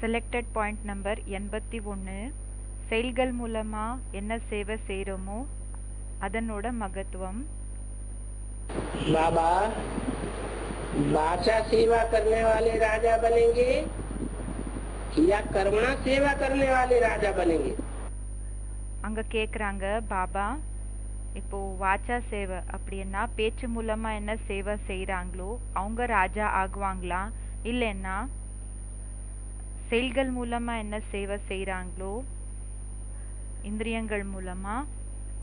Selected point number எண்பத்தி ஒன்று செயல்கள் மூலமாக என்ன சேவை செய்கிறோமோ அதனோட மகத்துவம் बाबा भाषा सेवा करने वाले राजा बनेंगे या कर्मणा सेवा करने वाले राजा बनेंगे அங்கே கேட்குறாங்க பாபா இப்போ வாச்சா சேவை அப்படின்னா பேச்சு மூலமாக என்ன சேவை செய்கிறாங்களோ அவங்க ராஜா ஆகுவாங்களா இல்லைன்னா செயல்கள் மூலமாக என்ன சேவை செய்கிறாங்களோ இந்திரியங்கள் மூலமாக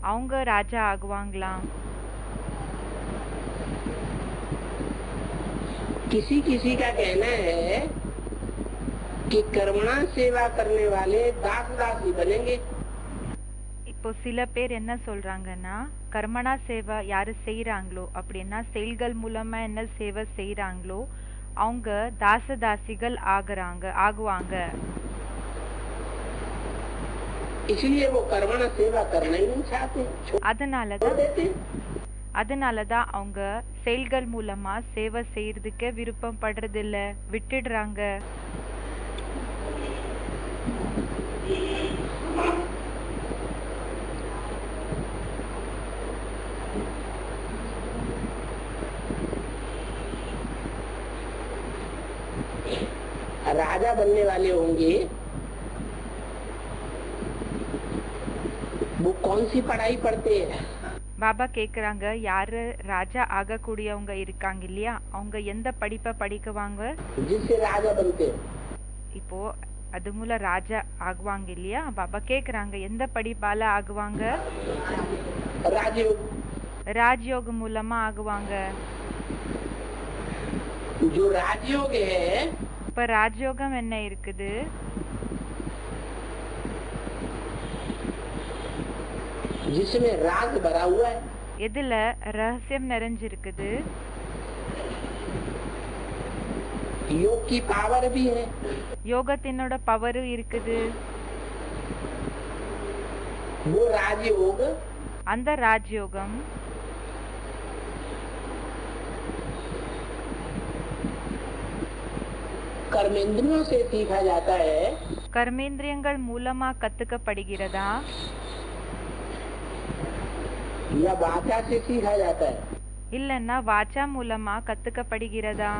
அவங்க ராஜா ஆகுவாங்களா किसी किसी का कहना है कि कर्मणा सेवा करने वाले दास दासी बनेंगे இப்போ சில பேர் என்ன சொல்றாங்கன்னா கர்மணா சேவை யாரு செய்றாங்களோ அப்படின்னா செயல்கள் மூலமா என்ன சேவை செய்றாங்களோ அவங்க தாசதாசிகள் ஆகுறாங்க ஆகுவாங்க. அதனாலதான் அதனாலதான் அவங்க செயல்கள் மூலமா சேவை செய்யறதுக்கே விருப்பம் படுறது விட்டுடுறாங்க. राजा बनने वाले होंगे वो कौन सी पढ़ाई पढ़ते हैं பாபா கேக்குறாங்க யாரு ராஜா ஆகக்கூடியவங்க இருக்காங்க இல்லையா அவங்க எந்த படிப்பை படிக்குவாங்க जिससे राजा बनते हैं இப்போ அது மூலம் ராஜா ஆகுவாங்க இல்லையா பாபா கேக்குறாங்க எந்த படிப்பால ஆகுவாங்க राजयोग ராஜயோகம் மூலமா ஆகுவாங்க जो राजयोग है இப்ப ராஜயோகம் என்ன இருக்குது जिसमें राज भरा हुआ है எதுல ரகசியம் நிறைஞ்சிருக்குது योग की पावर भी है யோகத்தினோட பவரும் இருக்குது वो राजयोग அந்த ராஜயோகம் कर्मेंद्रियों से सीखा जाता है கர்மேந்திரியங்கள் மூலமா கத்துக்கப்படுகிறதா या वाचा से सीखा जाता है இல்லன்னா வாச்சா மூலமா கத்துக்கப்படுகிறதா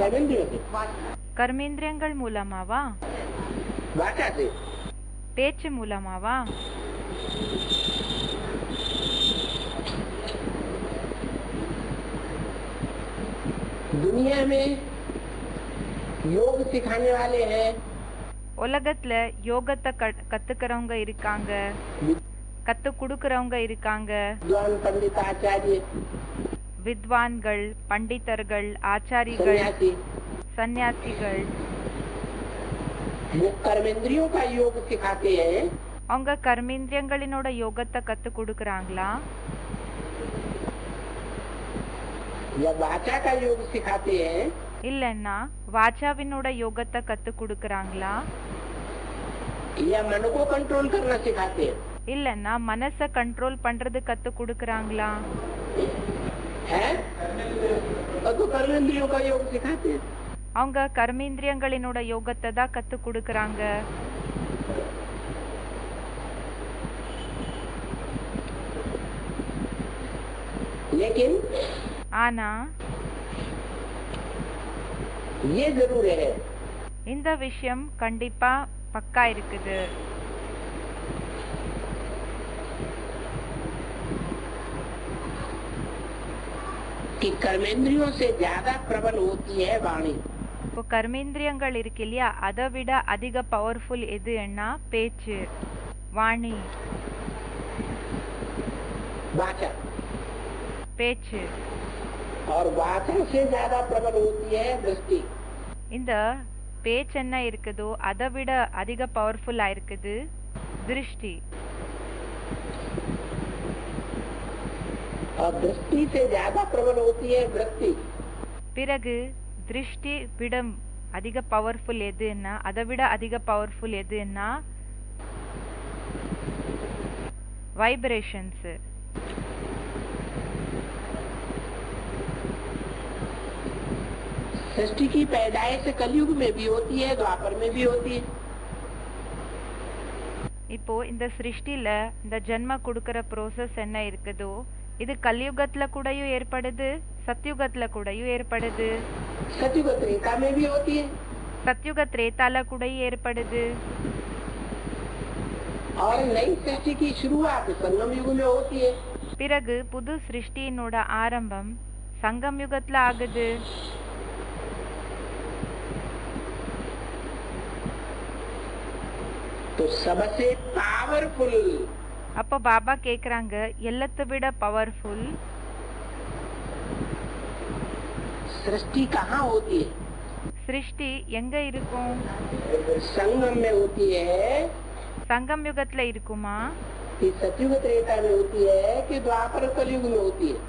कर्मेंद्रियों से கர்மேந்திரியங்கள் மூலமாவா वाचा से பேச்சு மூலமாவா दुनिया में योग सिखाने वाले हैं உலகத்துல யோகத்தை கத்- கத்துக்கிறவங்க இருக்காங்க கத்து கொடுக்கறவங்க இருக்காங்க विद्वान पंडित आचार्य வித்வான்கள் பண்டிதர்கள் ஆச்சாரிகள் सन्यासी சந்நியாசிகள் वो कर्मेंद्रियों का योग सिखाते हैं அவங்க கர்மேந்திரியங்களினோட யோகத்தை கத்து கொடுக்கறாங்களா या वाचा का योग सिखाते हैं இல்லைன்னா வாச்சாவினோட யோகத்தை கத்து கொடுக்கறாங்களா? இல்லன்னா மனச கண்ட்ரோல் பண்றது கத்து கொடுக்கறாங்களா? அவங்க கர்மேந்திரியங்களினோட யோகத்தை தான் கத்து கொடுக்கறாங்க. ஆனா ये जरूर है இந்த விஷயம் கண்டிப்பா பக்கா இருக்குது कि कर्मेंद्रियों से ज्यादा प्रबल होती है वाणी இப்போ கர்மேந்திரியங்கள் இருக்கு இல்லையா அதை விட அதிக பவர்ஃபுல் எதுன்னா பேச்சு வாணி वाचा பேச்சு और वाचा से ज्यादा प्रबल होती है दृष्टि இந்த பேச்சு என்ன இருக்குதோ அதை விட அதிக பவர்ஃபுல்லா இருக்குது திருஷ்டி और दृष्टि से ज्यादा प्रबल होती है वृत्ति பிறகு திருஷ்டி விட அதிக பவர்ஃபுல் எதுன்னா அதை விட அதிக பவர்ஃபுல் எதுன்னா வைப்ரேஷன்ஸ் सृष्टि की पैदाइश कलयुग में भी होती है द्वापर में भी होती है இப்போ இந்த சிருஷ்டில இந்த ஜென்ம கொடுக்கற ப்ரோசஸ் என்ன இருக்குதோ இது கலியுகத்துல கூடயும் ஏற்படுது சத்யுகத்துல கூடயும் ஏற்படுது सतयुग त्रेता में भी होती है சத்யுக திரேதால கூடயும் ஏற்படுது और नई सृष्टि की शुरुआत संगम युग में होती है பிறகு புது சிருஷ்டியினோட ஆரம்பம் சங்கம் யுகத்துல ஆகுது तो सबसे पावरफुल அப்போ பாபா கேக்குறாங்க எல்லாத்தை விட பவர்ஃபுல் सृष्टि कहाँ होती है சிருஷ்டி எங்க இருக்கும் संगम में होती है சங்கம் யுகத்துல இருக்குமா कि सतयुग त्रेता में होती है कि द्वापर कलयुग में होती है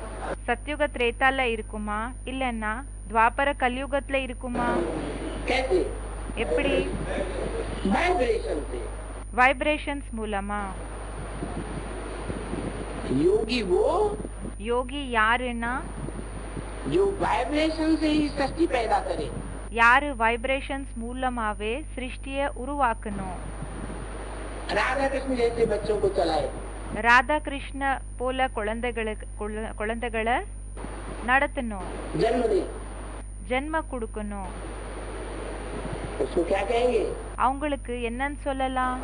சத்யுக திரேதால இருக்குமா இல்லைன்னா துவாபர கலியுகத்துல இருக்குமா कैसे எப்படி वाइब्रेशन से வைப்ரேஷன்ஸ் மூலமா योगी वो யோகி யாருன்னா जो वाइब्रेशन से ही सृष्टि पैदा करे யாரு வைப்ரேஷன்ஸ் மூலமாவே சிருஷ்டிய உருவாக்கணும் राधा कृष्ण जैसे बच्चों को चलाए ராதா கிருஷ்ண போல குழந்தைகளுக்கு குழ- குழந்தைகளை நடத்தணும் जन्म दे ஜென்ம கொடுக்கணும் उसको क्या कहेंगे அவங்களுக்கு என்னன்னு சொல்லலாம்.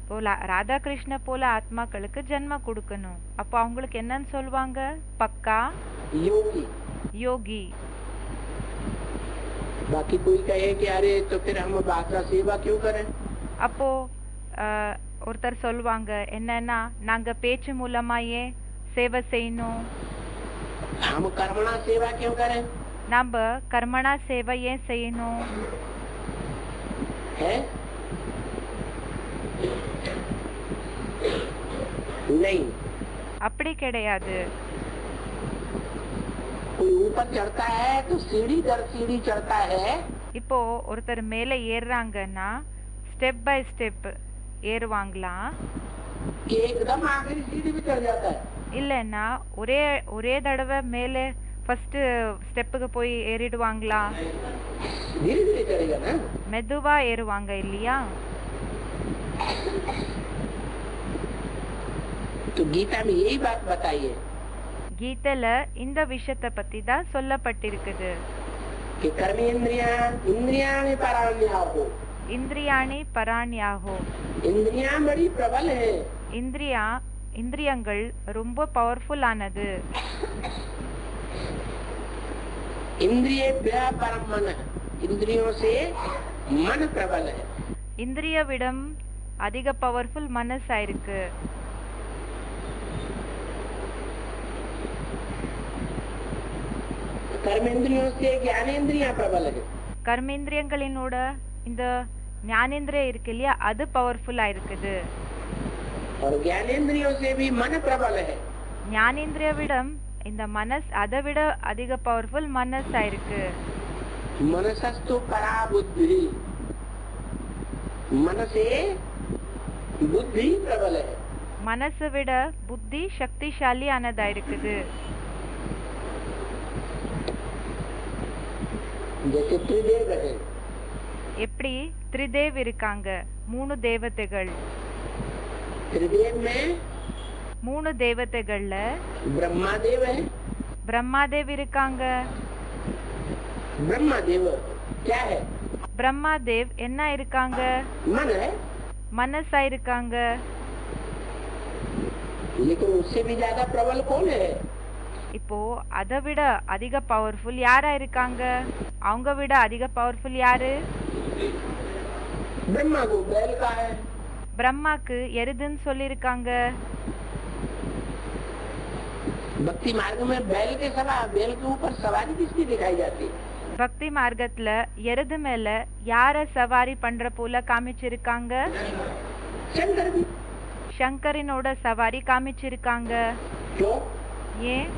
இப்போ ராதா கிருஷ்ண போல ஆத்மாக்களுக்கு ஜென்ம கொடுக்கணும். அப்போ அவங்களுக்கு என்னன்னு சொல்லுவாங்க? பக்கா? யோகி. யோகி. பாக்கி கோய் கஹே கி அரே தோ பிர ஹம் பாக்ரா சேவா கியூ கரே அப்போ ஒருத்தர் சொல்லுவாங்க என்னன்னா நாங்க பேச்சு மூலமாயே சேவை செய்யணும். ஹம் கர்மனா சேவா கியூ நம்ம கர்மணா சேவை ஏன் செய்யணும்? அப்படி கிடையாது. இப்போ ஒருத்தர் மேல ஏறுறாங்கன்னா ஸ்டெப் பை ஸ்டெப் ஏறுவாங்களா? இல்லைன்னா ஒரே ஒரே தடவை மேலே ஃபர்ஸ்ட் ஸ்டெப்புக்கு போய் ஏறிடுவாங்களா धीरे धीरे चढ़ेगा ना மெதுவா ஏறுவாங்க இல்லையா तो गीता में यही बात बताई है கீதையில இந்த விஷயத்தை பத்தி தான் சொல்லப்பட்டிருக்குது कि कर्मेंद्रिया इंद्रिया में परान्या हो இந்திரியாணி பராணியாகோ इंद्रिया बड़ी प्रबल है இந்திரியா இந்திரியங்கள் ரொம்ப பவர்ஃபுல் ஆனது इंद्रिय परम मन है इंद्रियों से मन प्रबल है இந்திரிய விடம் அதிக பவர்ஃபுல் மனசா இருக்கு कर्मेंद्रियों से ज्ञानेन्द्रिया प्रबल है கர்மேந்திரியங்களினோட இந்த ஞானேந்திரியம் இருக்கு இல்லையா அது பவர்ஃபுல்லா இருக்குது और ज्ञानेन्द्रियों से भी मन प्रबल है ஞானேந்திரிய விடம் இந்த மனஸ் அதை விட அதிக பவர்ஃபுல் மனசா இருக்கு. மனசஸ்து பரா மனசே புத்தி பிரபல. மனசை விட புத்தி சக்திசாலியானதா இருக்குது. எப்படி? திரிதேவ் இருக்காங்க. மூணு தேவதைகள். திரிதேவ் மூணு தேவதைகள்ல ब्रह्मा देव है பிரம்மாதேவ் இருக்காங்க ब्रह्मा देव क्या है பிரம்மாதேவ் என்ன இருக்காங்க मन है மனசா இருக்காங்க लेकिन उससे भी ज्यादा प्रबल कौन है இப்போ அதை விட அதிக பவர்ஃபுல் யாரா இருக்காங்க அவங்க விட அதிக பவர்ஃபுல் யாரு ब्रह्मा को बैल का है பிரம்மாக்கு எருதுன்னு சொல்லியிருக்காங்க भक्ति मार्ग में बैल के सवा बैल के ऊपर सवारी किसकी दिखाई जाती है பக்தி மார்க்கத்துல எருது மேல யார சவாரி பண்ற போல காமிச்சிருக்காங்க शंकर की சங்கரினோட சவாரி காமிச்சிருக்காங்க क्यों ஏன்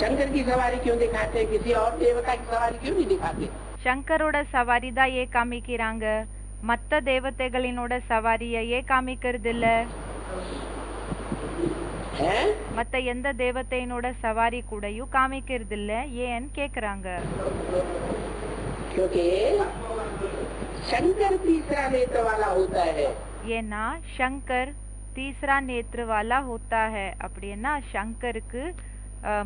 शंकर की सवारी क्यों दिखाते हैं किसी और देवता की सवारी क्यों नहीं दिखाते சங்கரோட சவாரி தான் ஏன் காமிக்கிறாங்க மத்த தேவதைகளினோட சவாரிய ஏன் காமிக்கிறது இல்ல है மத்த எந்த தேவத்தையினோட சவாரி கூடயும் காமிக்கிறது இல்ல ஏன்னு கேக்குறாங்க ஏன்னா சங்கர் தீசரா நேத்ருவாலா ஹோத்தா ஹே அப்படின்னா சங்கருக்கு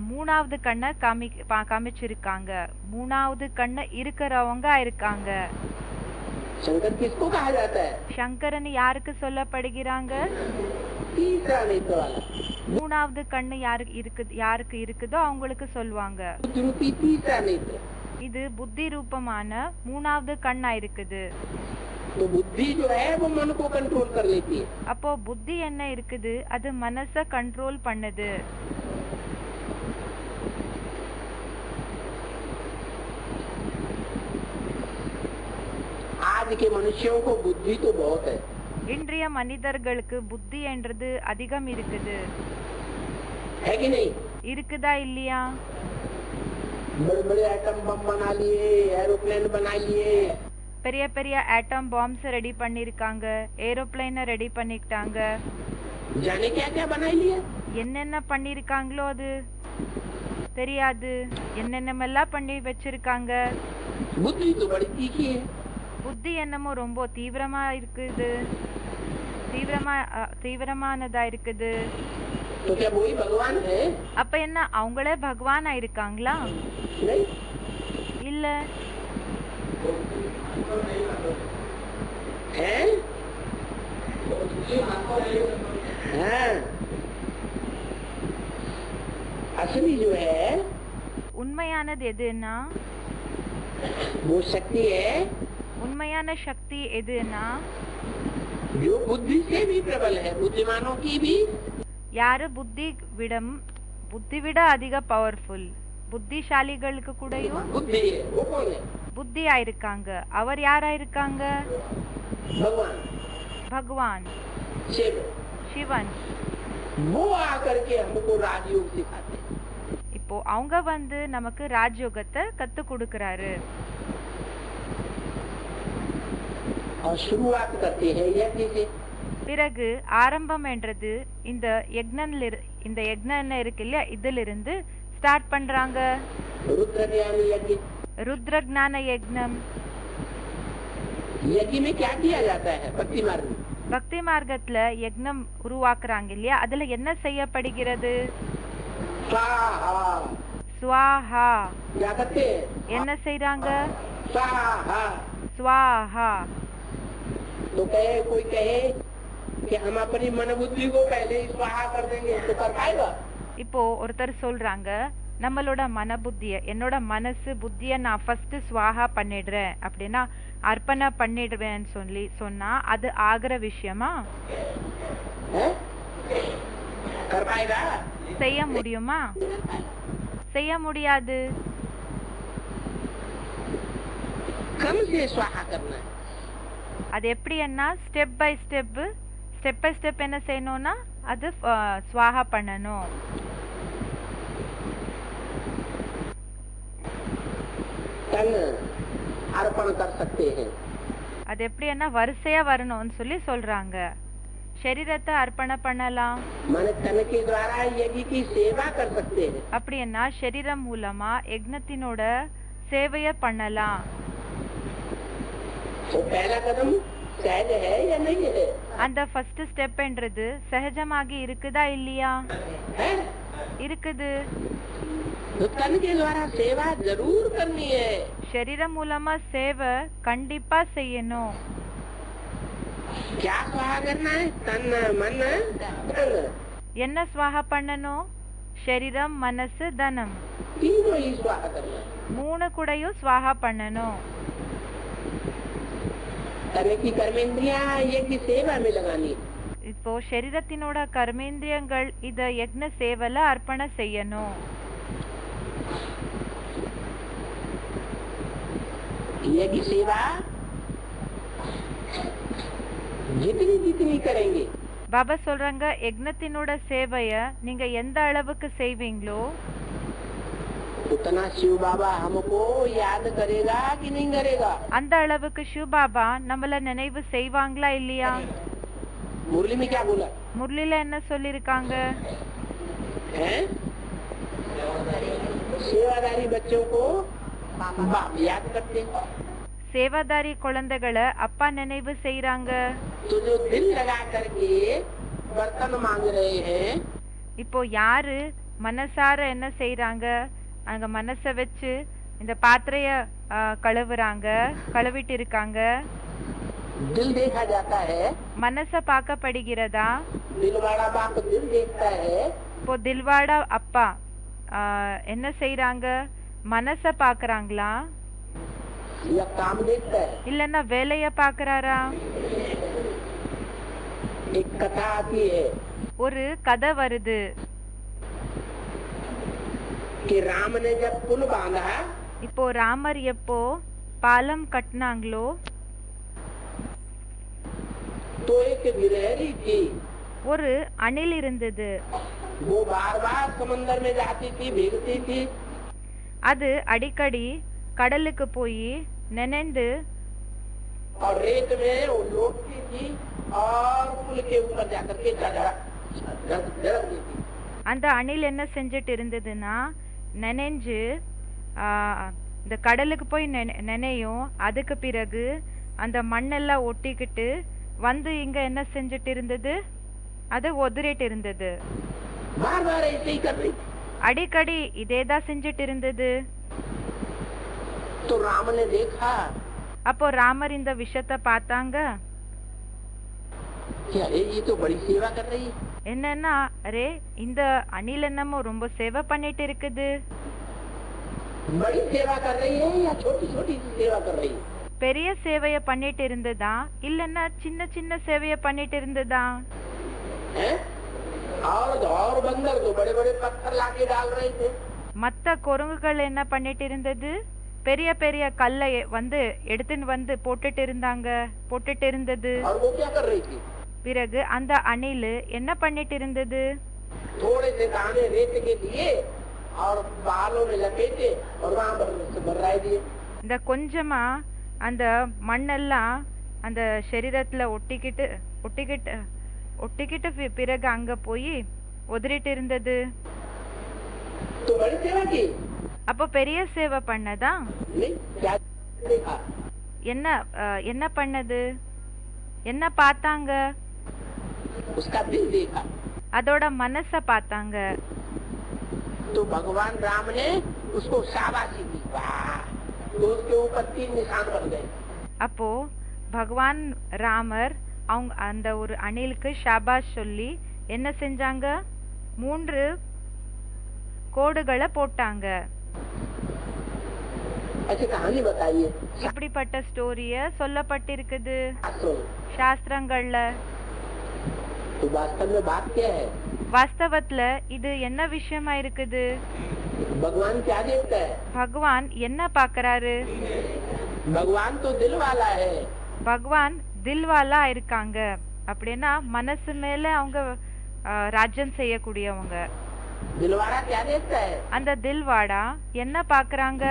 மூணாவது கண்ணை காமி காமிச்சிருக்காங்க. மூணாவது கண்ணு இருக்கிறவங்க இருக்காங்க. சங்கரன் யாருக்கு சொல்லப்படுகிறாங்க? மூணாவது கண்ணு யாருக்கு இருக்குது யாருக்கு இருக்குதோ அவங்களுக்கு சொல்லுவாங்க बुद्ध रूपी तीसरा नेत्र இது புத்தி ரூபமான மூணாவது கண்ணா இருக்குது तो बुद्धि जो है वो मन को कंट्रोल कर लेती है அப்போ புத்தி என்ன இருக்குது அது மனச கண்ட்ரோல் பண்ணுது आज के मनुष्यों को बुद्धि तो बहुत है இன்றைய மனிதர்களுக்கு புத்தி என்றது அதிகம் இருக்குது है कि नहीं இருக்குதா இல்லையா बड़े बड़े आइटम बम बना लिए एरोप्लेन बना लिए பெரிய பெரிய ஆட்டம் பாம்ஸ் ரெடி பண்ணிருக்காங்க ஏரோப்ளைனை ரெடி பண்ணிக்கிட்டாங்க जाने क्या क्या बना लिए என்னென்ன பண்ணிருக்காங்களோ அது தெரியாது என்னென்னமெல்லாம் பண்ணி வச்சிருக்காங்க बुद्धि तो बड़ी तीखी है புத்தி என்னமோ ரொம்ப தீவிரமா இருக்குது தீவிரமா அ, தீவிரமானதா இருக்குது तो क्या वही भगवान है அப்ப என்ன அவங்களே பகவானா இருக்காங்களா नहीं இல்ல है हाँ असली जो है உண்மையானது எதுன்னா वो शक्ति है உண்மையான சக்தி எதுன்னா जो बुद्धि से भी प्रबल है बुद्धिमानों की भी யாரு புத்தி விடம் புத்தி விட அதிக பவர்ஃபுல் புத்திசாலிகளுக்கு கூடயும் बुद्धि है वो कौन है புத்தியா இருக்காங்க அவர் யாரா இருக்காங்க भगवान பகவான் शिव சிவன் वो आकर के हमको राजयोग सिखाते हैं இப்போ அவங்க வந்து நமக்கு ராஜயோகத்தை கத்து கொடுக்கறாரு और शुरुआत करते हैं यज्ञ से பிறகு ஆரம்பம் என்றது இந்த யக்னன்ல இரு- இந்த யக்னம் என்ன இருக்கு இல்லையா இதிலிருந்து ஸ்டார்ட் பண்றாங்க रुद्र ज्ञान यज्ञ ருத்ர ஞான யக்னம் यज्ञ में क्या किया जाता है भक्ति मार्ग में பக்தி மார்க்கத்துல யக்னம் உருவாக்குறாங்க இல்லையா அதுல என்ன செய்யப்படுகிறது स्वाहा ஸ்வாஹா क्या करते हैं என்ன செய்றாங்க स्वाहा ஸ்வாஹா तो कहे कोई कहे कि हम अपनी मन बुद्धि को पहले ही स्वाहा कर देंगे तो कर पाएगा இப்போ ஒருத்தர் சொல்றாங்க நம்மளோட மன புத்திய என்னோட மனசு புத்திய நான் ஃபர்ஸ்ட் ஸ்வாஹா பண்ணிடுறேன் அப்படின்னா அர்ப்பணை பண்ணிடுவேன்னு சொல்லி சொன்னா அது ஆகிற விஷயமா है? कर पाएगा செய்ய முடியுமா செய்ய முடியாது அது எப்படின்னா step by step step by step என்ன செய்யணும்னா அது ஸ்வாகா பண்ணணும். அது எப்படின்னா வரிசையா வரணும்னு சொல்லி சொல்றாங்க. சரீரத்தை அர்ப்பணம் பண்ணலாம். அப்படின்னா சரீரம் மூலமா யக்னத்தினோட சேவைய பண்ணலாம். तो पहला कदम सहज है या नहीं है அந்த ஃபர்ஸ்ட் ஸ்டெப்ன்றது சகஜமாகி இருக்குதா இல்லையா है இருக்குது तो तन के द्वारा सेवा जरूर करनी है சரீரம் மூலமா சேவை கண்டிப்பா செய்யணும் क्या स्वाहा करना है तन मन धन என்ன ஸ்வாஹா பண்ணணும் சரீரம் மனசு தனம் तीनों ही स्वाहा करना है மூணு கூடயும் ஸ்வாஹா பண்ணணும் तन की कर्मेंद्रिया यज्ञ सेवा में लगानी है இப்போ சரீரத்தினோட கர்மேந்திரியங்கள் இத யக்ன சேவல அர்ப்பணை செய்யணும் यज्ञ सेवा जितनी जितनी करेंगे பாபா சொல்றாங்க யக்னத்தினோட சேவைய நீங்க எந்த அளவுக்கு செய்வீங்களோ उतना शिव बाबा हमको याद करेगा कि नहीं करेगा அந்த அளவுக்கு சிவ பாபா நம்மள நினைவு செய்வாங்களா இல்லையா मुरली में क्या बोला முரளில என்ன சொல்லிருக்காங்க हैं सेवादारी बच्चों को बाप याद करते हैं சேவாதாரி குழந்தைகளை அப்பா நினைவு செய்றாங்க तो जो दिल लगा करके बर्तन मांग रहे हैं இப்போ யாரு மனசார என்ன செய்றாங்க அங்க மனசை வச்சு இந்த பாத்திரைய கழுவுறாங்க கழுவிட்டு இருக்காங்க மனச பார்க்கப்படுகிறதா? இப்போ தில்வாடா அப்பா என்ன செய்யறாங்க மனச பாக்குறாங்களா இல்லன்னா வேலைய பாக்குறாரா ஒரு கதை வருது. कि राम ने जब पुल बांधा இப்போ ராமர் எப்போ பாலம் கட்டினாங்களோ तो एक गिलहरी थी ஒரு அணில் இருந்தது वो बार बार समंदर में जाती थी भीगती थी அது அடிக்கடி கடலுக்கு போய் நினைந்து और रेत में वो लौटती थी और पुल के ऊपर जाकर के झड़क झड़क देती அந்த அணில் என்ன செஞ்சுட்டு இருந்ததுன்னா நனைஞ்சு இந்த கடலுக்கு போய் நினையும். அதுக்கு பிறகு அந்த மண்ணெல்லாம் ஒட்டிக்கிட்டு வந்து இங்க என்ன செஞ்சுட்டு இருந்தது? அது ஒதுரிட்டு இருந்தது. அடிக்கடி இதேதான் செஞ்சுட்டு இருந்தது. அப்போ ராமர் இந்த விஷயத்த பார்த்தாங்க. என்னன்னா அரே இந்த அணில் என்னமோ ரொம்ப சேவை பண்ணிட்டு இருக்குது பெரிய சேவைய பண்ணிட்டு இருந்ததா இல்லன்னா சின்ன சின்ன சேவைய பண்ணிட்டு இருந்ததா மத்த குரங்குகள் என்ன பண்ணிட்டு இருந்தது பெரிய பெரிய கல்லை வந்து எடுத்துன்னு வந்து போட்டுட்டு இருந்தாங்க போட்டுட்டு இருந்தது பிறகு அந்த அணிலு என்ன பண்ணிட்டு இருந்தது இந்த கொஞ்சமா அந்த மண்ணெல்லாம் அந்த சரீரத்துல ஒட்டிக்கிட்டு ஒட்டிக்கிட்டு ஒட்டிக்கிட்டு பிறகு அங்க போய் உதறிட்டு இருந்தது அப்போ பெரிய சேவை பண்ணதா? என்ன என்ன பண்ணது? என்ன பார்த்தாங்க? उसका दिल देखा அதோட மனச பார்த்தாங்க तो भगवान राम ने उसको शाबाशी दी वाह तो उसके ऊपर तीन निशान बन गए அப்போ பகவான் ராமர் அவங்க அந்த ஒரு அணிலுக்கு ஷாபாஷ் சொல்லி என்ன செஞ்சாங்க மூன்று கோடுகளை போட்டாங்க ऐसी कहानी बताइए இப்படிப்பட்ட ஸ்டோரிய சொல்லப்பட்டிருக்குது शास्त्रों में। சாஸ்திரங்கள்ல तो वास्तव में बात क्या है வாஸ்தவத்துல இது என்ன விஷயமா இருக்குது भगवान क्या देखता है பகவான் என்ன பார்க்கறாரு भगवान तो दिल वाला है பகவான் தில்வாலா இருக்காங்க அப்படின்னா மனசு மேல அவங்க அஹ், ராஜ்யம் செய்யக்கூடியவங்க दिलवाला क्या देखता है அந்த தில்வாடா என்ன பார்க்கறாங்க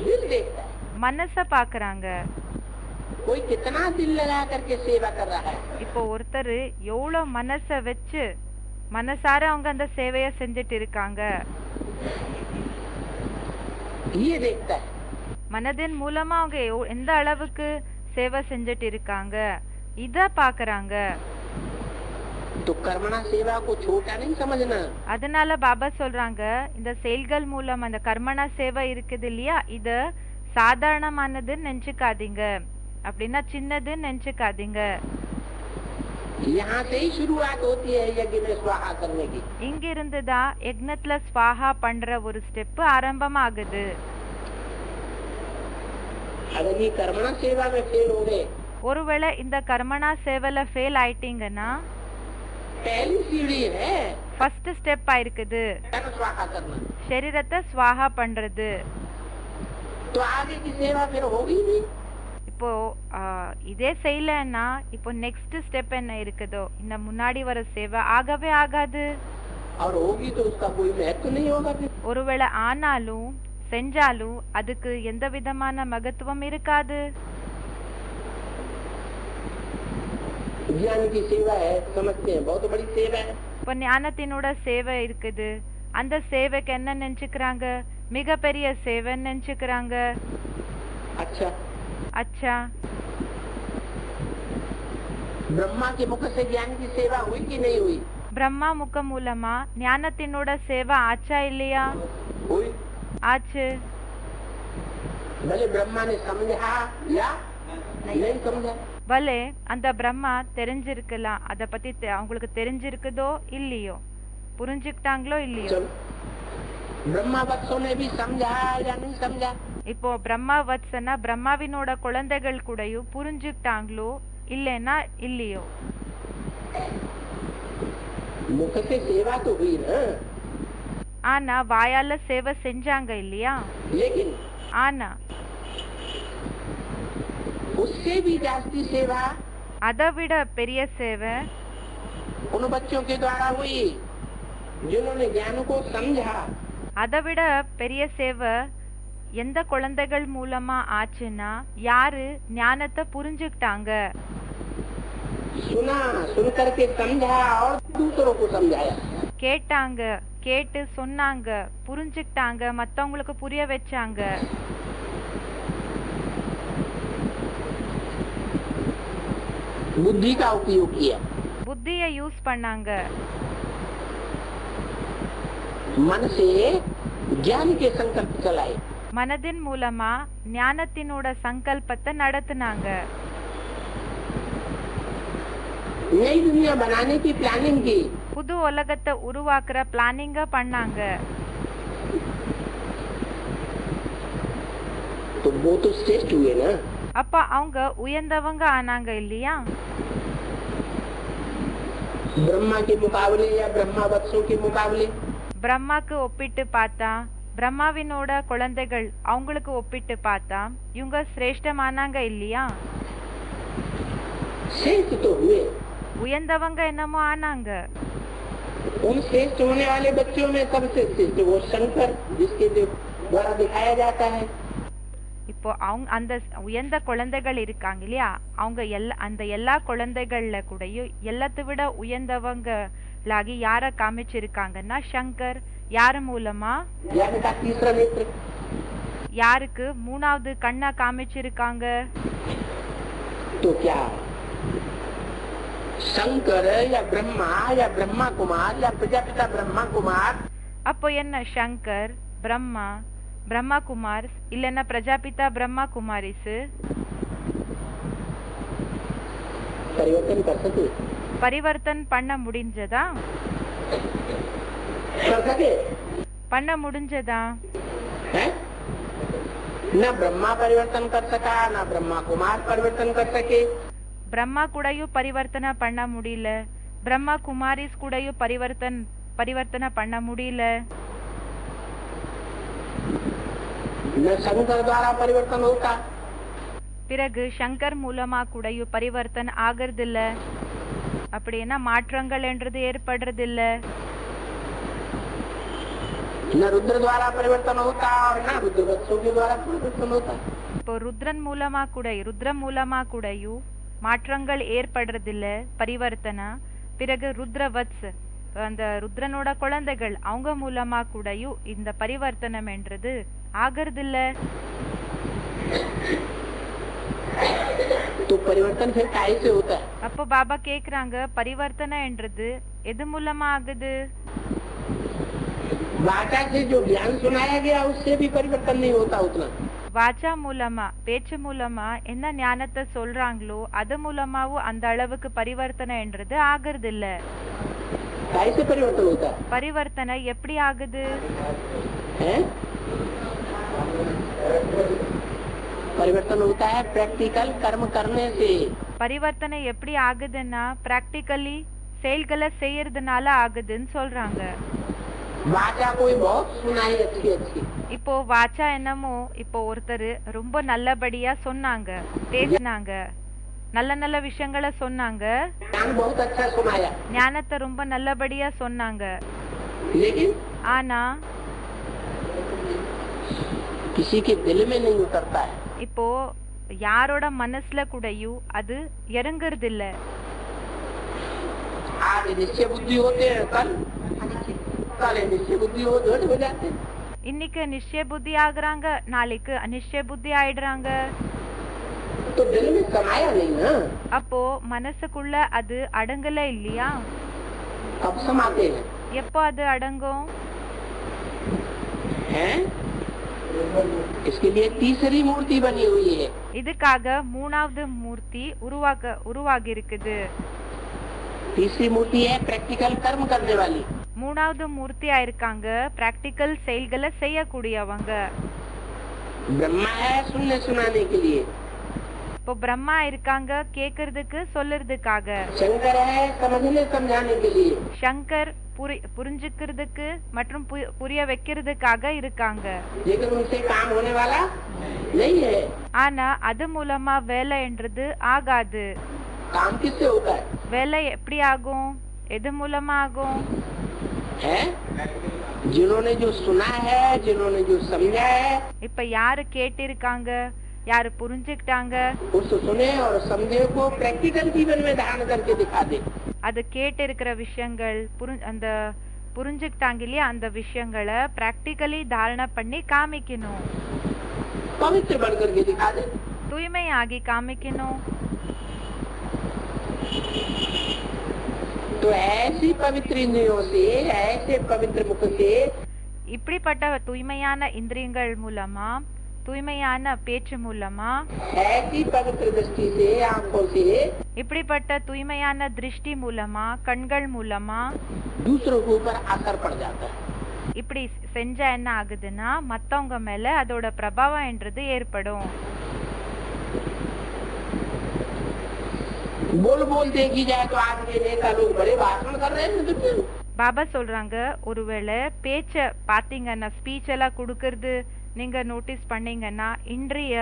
दिल देखता है மனச பார்க்கறாங்க कोई कितना दिल लगा करके सेवा कर रहा है இப்போ ஒருத்தர் எவ்வளவு மனச வச்சு மனசார அவங்க அந்த சேவைய செஞ்சுட்டு இருக்காங்க ये देखता है மனதின் மூலமா அவங்க எவ்- எந்த அளவுக்கு சேவை செஞ்சுட்டு இருக்காங்க இத பாக்குறாங்க तो कर्मणा सेवा को छोटा नहीं समझना அதனால பாபா சொல்றாங்க இந்த செயல்கள் மூலம் அந்த கர்மணா சேவை இருக்குது இல்லையா இத சாதாரணமானதுன்னு நினைச்சுக்காதீங்க அப்படின்னா சின்னதுன்னு நினைச்சுக்காதீங்க यहाँ से ही शुरुआत होती है यज्ञ में स्वाहा करने की இங்க இருந்துதான் யக்னத்துல ஸ்வாஹா பண்ற ஒரு ஸ்டெப் ஆரம்பமாகுது अगर ये कर्मणा सेवा में फेल हो गए ஒருவேளை இந்த கர்மணா சேவைல ஃபெயில் ஆயிட்டீங்கன்னா पहली सीढ़ी है ஃபர்ஸ்ட் ஸ்டெப் ஆயிருக்குது कर्म स्वाहा करना சரீரத்தை ஸ்வாஹா பண்றது तो आगे की सेवा फिर होगी नहीं இப்போது இதே செய்யலைன்னா இப்போ நெக்ஸ்ட் ஸ்டெப் என்ன இருக்குதோ இந்த முன்னாடி வர சேவை ஆகவே ஆகாது. ஒருவேளை ஆனாலும் செஞ்சாலும் அதுக்கு எந்த விதமான மகத்துவம் இருக்காது. இப்போ ஞானத்தினோட சேவை இருக்குது. அந்த சேவைக்கு என்ன நினைச்சுக்கிறாங்க? மிகப்பெரிய சேவை நினைச்சுக்கிறாங்க. अच्छा அச்சா ब्रह्मा के मुख से ज्ञान की सेवा हुई कि नहीं हुई பிரம்மா முகம் மூலமா ஞானத்தினோட சேவை ஆச்சா இல்லையா हुई ஆச்சு भले ब्रह्मा ने समझा या नहीं समझा பலே அந்த பிரம்மா தெரிஞ்சிருக்கலாம் அத பத்தி தெ- அவங்களுக்கு தெரிஞ்சிருக்குதோ இல்லையோ புரிஞ்சுக்கிட்டாங்களோ இல்லையோ चलो ब्रह्मा बच्चों ने भी समझा या नहीं समझा இப்போ பிரம்மா வத்சனா பிரம்மாவினோட குழந்தைகள் கூடயும் புரிஞ்சுக்கிட்டாங்களோ இல்லைன்னா இல்லையோ मुख से सेवा तो हुई ना ஆனா வாயால சேவை செஞ்சாங்க இல்லையா लेकिन ஆனா उससे भी जास्ती सेवा அதை விட பெரிய சேவை उन बच्चों के द्वारा हुई जिन्होंने ज्ञान को समझा அதை விட பெரிய சேவை எந்த குழந்தைகள் மூலமா ஆச்சுன்னா யாரு ஞானத்தை புரிஞ்சுக்கிட்டாங்க सुना सुन करके समझा और दूसरों को समझाया கேட்டாங்க கேட்டு சொன்னாங்க புரிஞ்சுக்கிட்டாங்க மத்தவங்களுக்கு புரிய வச்சாங்க बुद्धि का उपयोग किया புத்தியை யூஸ் பண்ணாங்க मन से ज्ञान के संकल्प चलाए மனதின் மூலமா ஞானத்தினோட சங்கல்பத்தை நடத்துனாங்க. புது உலகத்தை உருவாக்குற பிளானிங்க பண்ணாங்க. அப்ப அவங்க உயர்ந்தவங்க ஆனாங்க இல்லையா? பிரம்மாக்கு ஒப்பிட்டு பார்த்தா பிரம்மாவினோட குழந்தைகள் அவங்களுக்கு ஒப்பிட்டு பார்த்தா இவங்க சிரேஷ்டமானாங்க இல்லையா श्रेष्ठ तो हुए உயர்ந்தவங்க என்னமோ ஆனாங்க उन श्रेष्ठ होने वाले बच्चों में सबसे श्रेष्ठ वो शंकर जिसके जो द्वारा दिखाया जाता है இப்போ அவங்க அந்த உயர்ந்த குழந்தைகள் இருக்காங்க இல்லையா அவங்க எல்லா அந்த எல்லா குழந்தைகள்ல கூடயும் எல்லாத்தை விட உயர்ந்தவங்களாகி யார காமிச்சிருக்காங்கன்னா சங்கர் யாரு மூலமா? யாருக்கு? மூணாவது கண்ணா காமிச்சிருக்காங்க. அப்போ என்ன சங்கர் பிரம்மா பிரம்மா குமார் இல்லன்னா பிரஜாபிதா பிரம்மா குமாரிஸ் பரிவர்த்தன் பண்ண முடிஞ்சதா? பண்ண முடிஞ்சதா है न ब्रह्मा परिवर्तन कर सका न ब्रह्मा कुमार परिवर्तन कर सके பிரம்மா கூடயும் பரிவர்த்தனை பண்ண முடியல பிரம்மா குமாரிஸ் கூடயும் பரிவர்த்தன் பரிவர்த்தனை பண்ண முடியல न शंकर द्वारा परिवर्तन होता பிறகு சங்கர் மூலமா கூடயும் பரிவர்த்தன் ஆகிறதில்ல அப்படின்னா மாற்றங்கள் என்றது ஏற்படுறதில்ல. இப்போ ருத்ரன் மூலமா கூட ருத்ரம் மூலமா கூடயும் மாற்றங்கள் ஏற்படுறதில்ல. பரிவர்த்தனா. பிறகு ருத்ரவத்ஸ் அந்த ருத்ரனோட குழந்தைகள் அவங்க மூலமா கூடயும் இந்த பரிவர்த்தனம் என்றது ஆகறதில்ல. तो परिवर्तन फिर काय से होता है அப்போ பாபா கேக்குறாங்க பரிவர்த்தனை என்றது எது மூலமா ஆகுது वाचा से जो ज्ञान सुनाया गया उससे भी परिवर्तन नहीं होता उतना வாச்சா மூலமா பேச்சு மூலமா என்ன ஞானத்தை சொல்றாங்களோ அது மூலமாவும் அந்த அளவுக்கு பரிவர்த்தனை என்றது ஆகுறதில்ல काय से परिवर्तन होता है பரிவர்த்தனை எப்படி ஆகுது हैं? परिवर्तन होता है प्रैक्टिकल कर्म करने से பரிவர்த்தனை எப்படி ஆகுதுன்னா பிராக்டிக்கலி செயல்களை செய்யறதுனால ஆகுதுன்னு சொல்றாங்க वाचा कोई बहुत सुनाई अच्छी अच्छी இப்போ வாச்சா என்னமோ இப்போ ஒருத்தர் ரொம்ப நல்லபடியா சொன்னாங்க பேசினாங்க நல்ல நல்ல விஷயங்களை சொன்னாங்க ज्ञान बहुत अच्छा सुनाया ஞானத்தை ரொம்ப நல்லபடியா சொன்னாங்க लेकिन ஆனா किसी के दिल में नहीं उतरता है இப்போ யாரோட மனசுல கூடயும் அது இறங்குறது இல்ல இன்னைக்கு நிச்சய புத்தி ஆகுறாங்க நாளைக்கு அனிச்சய புத்தி ஆயிடுறாங்க. அப்போ மனசுக்குள்ள அது அடங்கல இல்லையா? எப்போ அது அடங்கும்? इसके लिए तीसरी मूर्ति बनी हुई है இதுக்காக மூணாவது மூர்த்தி உருவாக்க உருவாகி இருக்குது तीसरी मूर्ति है प्रैक्टिकल कर्म करने वाली மூணாவது மூர்த்தியா இருக்காங்க பிராக்டிக்கல் செயல்களை செய்யக்கூடியவங்க ब्रह्मा है सुनने सुनाने के लिए இப்போ பிரம்மா இருக்காங்க கேக்குறதுக்கு சொல்லுறதுக்காக शंकर है समझने समझाने के लिए சங்கர் புரி புரிஞ்சுக்கிறதுக்கு மற்றும் பு- புரிய வைக்கிறதுக்காக இருக்காங்க लेकिन उनसे काम होने वाला नहीं है ஆனா அது மூலமா வேலைன்றது ஆகாது काम किससे होता है வேலை எப்படி ஆகும் எது மூலமா ஆகும் है जिन्होंने जो सुना है जिन्होंने जो समझा है இப்ப யாரு கேட்டிருக்காங்க யாரு புரிஞ்சுக்கிட்டாங்க? அது கேட்டு இருக்கிற விஷயங்கள் அந்த புரிஞ்சுக்கிட்டாங்க இல்லையா? அந்த விஷயங்களை பிராக்டிக்கலி தாரணை பண்ணி காமிக்கணும். தூய்மை ஆகி காமிக்கணும். இப்படிப்பட்ட தூய்மையான இந்திரியங்கள் மூலமா தூய்மையான பேச்சு மூலமா? இப்படிப்பட்ட தூய்மையான திருஷ்டி மூலமா கண்கள் மூலமா? இப்படி செஞ்சா என்ன ஆகுதுன்னா மத்தவங்க மேல அதோட பிரபாவம் என்றது ஏற்படும். பாபா சொல்றாங்க ஒருவேளை பேச்ச பாத்தீங்கன்னா ஸ்பீச் எல்லாம் கொடுக்கறது நீங்கள் நோட்டீஸ் பண்ணீங்கன்னா இன்றைய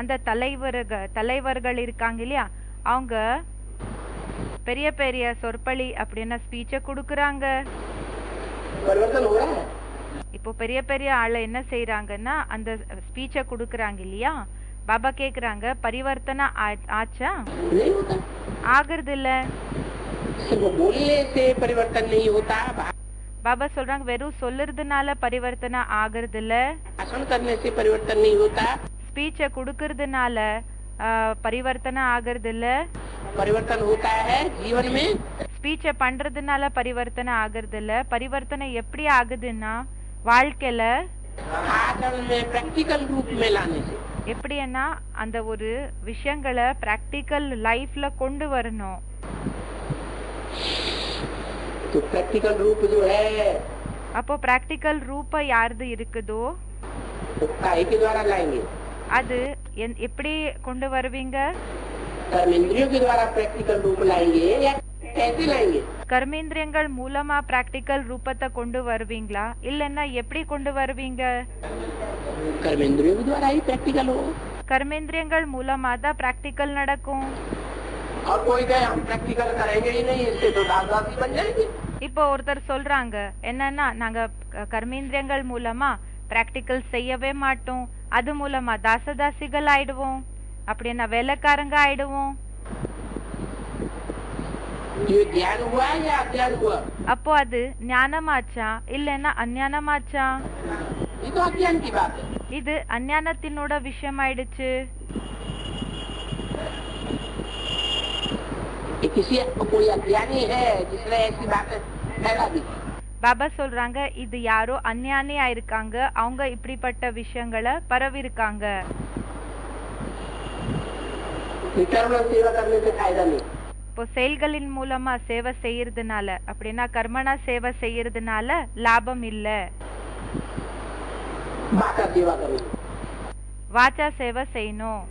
அந்த தலைவருக தலைவர்கள் இருக்காங்க இல்லையா? அவங்க பெரிய பெரிய சொற்பழி அப்படின்னு ஸ்பீச்சை கொடுக்குறாங்க. இப்போ பெரிய பெரிய ஆளை என்ன செய்கிறாங்கன்னா அந்த ஸ்பீச்சை கொடுக்குறாங்க இல்லையா? பாபா கேட்குறாங்க பரிவர்த்தனை ஆச்சா? ஆகுறதில்ல. सिर्फ बोलने से परिवर्तन नहीं होता பாபா சொல்றாங்க வெறும் சொல்லுறதுனால பரிவர்த்தனை ஆகுறது இல்ல भाषण करने से परिवर्तन नहीं होता ஸ்பீச்ச கொடுக்கறதுனால ஆ, பரிவர்த்தனை ஆகுறது இல்ல परिवर्तन होता है जीवन में ஸ்பீச்ச பண்றதுனால பரிவர்த்தனை ஆகுறது இல்ல பரிவர்த்தனை எப்படி ஆகுதுன்னா வாழ்க்கையில आचरण में प्रैक्टिकल रूप में लाने से எப்படின்னா அந்த ஒரு விஷயங்களை பிராக்டிக்கல் லைஃப்ல கொண்டு வரணும் तो प्रैक्टिकल रूप जो है அப்போ பிராக்டிக்கல் ரூப யாருது இருக்குதோ वो काहे के द्वारा लाएंगे அது என்- எப்படி கொண்டு வருவீங்க कर्म इंद्रियों के द्वारा प्रैक्टिकल रूप लाएंगे या कैसे लाएंगे கர்மேந்திரியங்கள் மூலமா பிராக்டிக்கல் ரூபத்தை கொண்டு வருவீங்களா இல்லைன்னா எப்படி கொண்டு வருவீங்க कर्म इंद्रियों के द्वारा ही प्रैक्टिकल हो கர்மேந்திரியங்கள் மூலமா தான் பிராக்டிக்கல் நடக்கும் और कोई कहे हम प्रैक्टिकल करेंगे ही नहीं इससे तो दास बन जाएंगे இப்போ ஒருத்தர் சொல்றாங்க என்னன்னா நாங்க க- கர்மேந்திரியங்கள் மூலமா பிராக்டிக்கல் செய்யவே மாட்டோம் அது மூலமா தாசதாசிகள் ஆயிடுவோம் அப்படின்னா வேலைக்காரங்க ஆயிடுவோம் ये ज्ञान हुआ या अज्ञान हुआ அப்போ அது ஞானமாச்சா இல்லைன்னா அஞ்ஞானமாச்சா ये तो अज्ञान की बात है இது அஞ்ஞானத்தினோட விஷயம் ஆயிடுச்சு ये किसी कोई अज्ञानी है जिसने ऐसी बातें फैला दी பாபா சொல்றாங்க இது யாரோ அஞ்ஞானியா இருக்காங்க அவங்க இப்படிப்பட்ட விஷயங்களை பரவிருக்காங்க कर्म सेवा करने से फायदा नहीं இப்போ செயல்களின் மூலமா சேவை செய்யறதுனால அப்படின்னா கர்மனா சேவை செய்யறதுனால லாபம் இல்ல बाका सेवा करनी வாச்சா சேவை செய்யணும்